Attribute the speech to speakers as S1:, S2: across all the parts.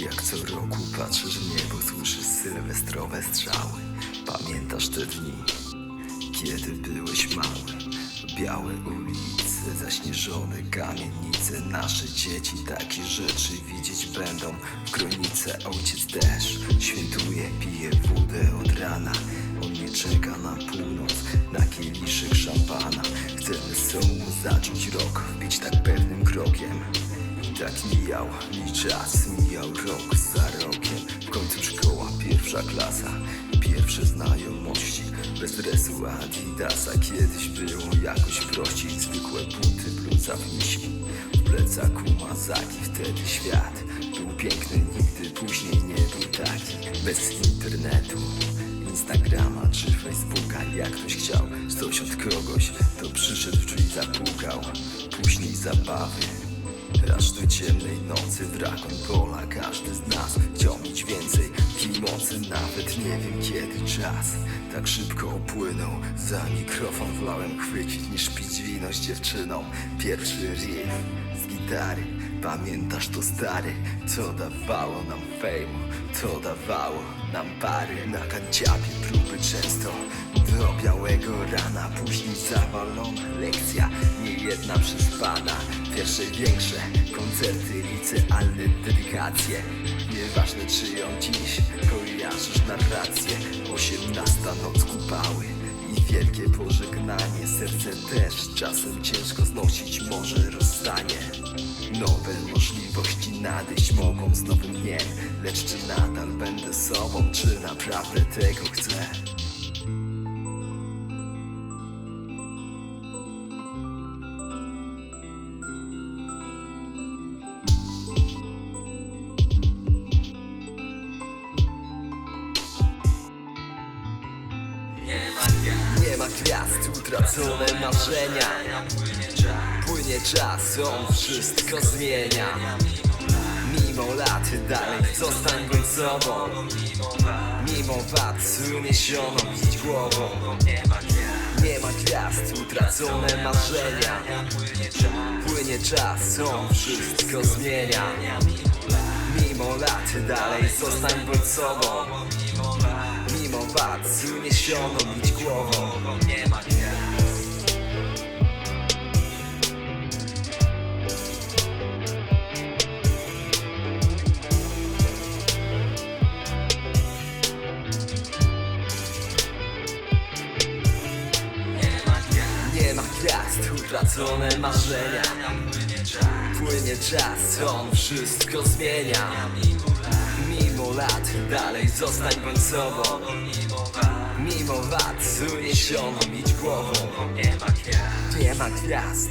S1: Jak co roku patrzysz w niebo, słyszysz sylwestrowe strzały. Pamiętasz te dni, kiedy byłeś mały. Białe ulice, zaśnieżone kamienice. Nasze dzieci takie rzeczy widzieć będą. W kronice ojciec też świętuje, pije wódę od rana. On nie czeka na północ, na kieliszek szampana. Chcemy sobą zacząć rok, wbić tak pewnym krokiem i tak mijał mi czas, mijał rok za rokiem. W końcu szkoła, pierwsza klasa, pierwsze znajomości. Bez dresu Adidasa, kiedyś było jakoś prościej. Zwykłe buty, bluza w misi W plecaku mazaki, wtedy świat Był piękny, nigdy później nie był taki. Bez internetu Instagrama czy Facebooka. Jak ktoś chciał coś od kogoś To przyszedł drzwi zapukał. Później zabawy Aż do ciemnej nocy drakon pola Każdy z nas chciał mieć więcej. Tej mocy nawet nie wiem kiedy czas. Tak szybko upłynął Za mikrofon wolałem chwycić niż pić wino z dziewczyną. Pierwszy riff z gitary Pamiętasz to stary? Co dawało nam fejmu To dawało nam pary? Na kanciapie próby często Do białego rana Później zawalona lekcja Nie jedna przespana Pierwsze większe koncerty Licealne dedykacje. Nieważne czy ją dziś Kojarzysz narrację Osiemnasta noc kupały i wielkie pożegnanie. Serce też czasem ciężko znosić może rozstanie. Nowe możliwości nadejść mogą z nowym dniem Lecz czy nadal będę sobą, czy naprawdę tego chcę? Nie ma gwiazd, utracone marzenia. Płynie czas, on wszystko zmienia. Mimo lat dalej zostań bądź sobą. Mimo wad uniesioną idź głową. Nie ma gwiazd, utracone marzenia. Płynie czas, on wszystko zmienia. Mimo lat dalej zostań bądź sobą. Mimo wad uniesioną idź Nie ma gwiazd Nie ma gwiazd, utracone marzenia. Płynie czas, on wszystko zmienia. Mimo lat, dalej zostań bądź sobą Mimo wad, idź głową. Nie ma gwiazd. Nie ma gwiazd.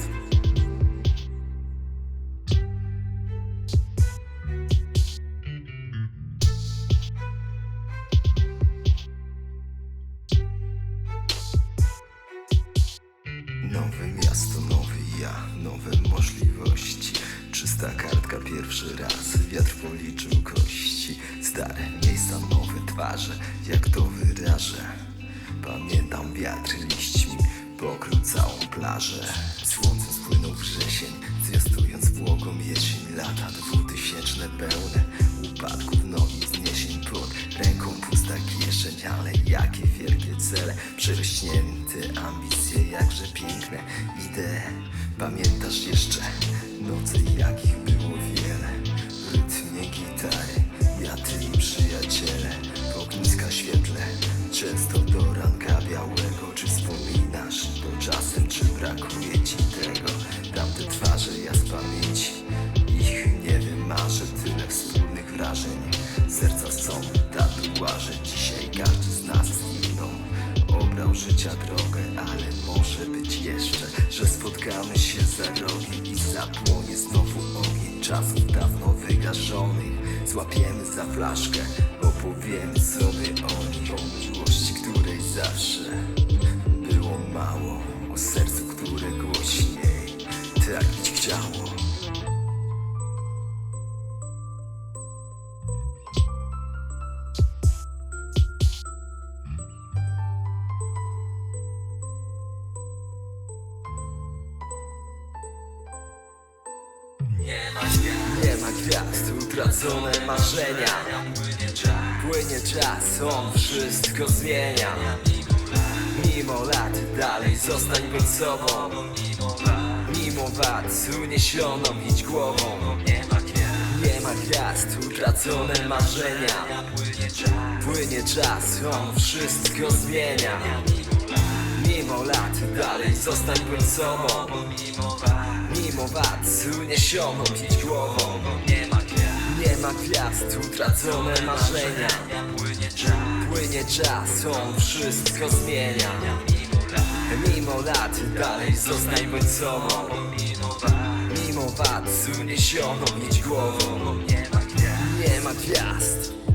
S1: Nowe miasto, nowy ja, nowe możliwości. Czysta kartka pierwszy raz, wiatr policzył kości. Stare miejsca, nowe twarze, jak to wyrażę Pamiętam wiatr liśćmi pokrył całą plażę. Słońce spłynął wrzesień, zwiastując błogą jesień Lata dwutysięczne pełne upadków, nogi zniesień Pod ręką pusta kieszeń, ale jakie wielkie cele. Przerośnięte ambicje, jakże piękne idee. Pamiętasz jeszcze noce, jakich było wiele? Rytmie gitary, ja, ty i przyjaciele. Ogniska świetle, często do ranka białego Czy wspominasz to czasem, czy brakuje ci tego? Tamte twarze ja z pamięci Ich nie wymarzę, tyle wspólnych wrażeń Serca są tatuaże, dzisiaj każdy z nas inną Obrał życia drogę, ale może być jeszcze Że spotkamy się za rogiem i zapłonie znowu ogień Czasów dawno wygaszonych Złapiemy za flaszkę, opowiemy sobie o nich O miłości, której zawsze było mało O sercu, które głośniej tak bić chciało. Nie ma gwiazd, utracone marzenia. Płynie czas, on wszystko zmienia. Mimo lat dalej zostań bądź sobą. Mimo wad uniesioną idź głową. Nie ma gwiazd, utracone marzenia. Płynie czas, on wszystko zmienia Mimo lat dalej zostań bądź sobą. Mimo wad uniesioną idź głową. Nie ma gwiazd, utracone marzenia. Płynie czas, on wszystko zmienia. Mimo lat. Dalej zostań bądź sobą. Mimo wad uniesioną idź głową. Nie ma gwiazd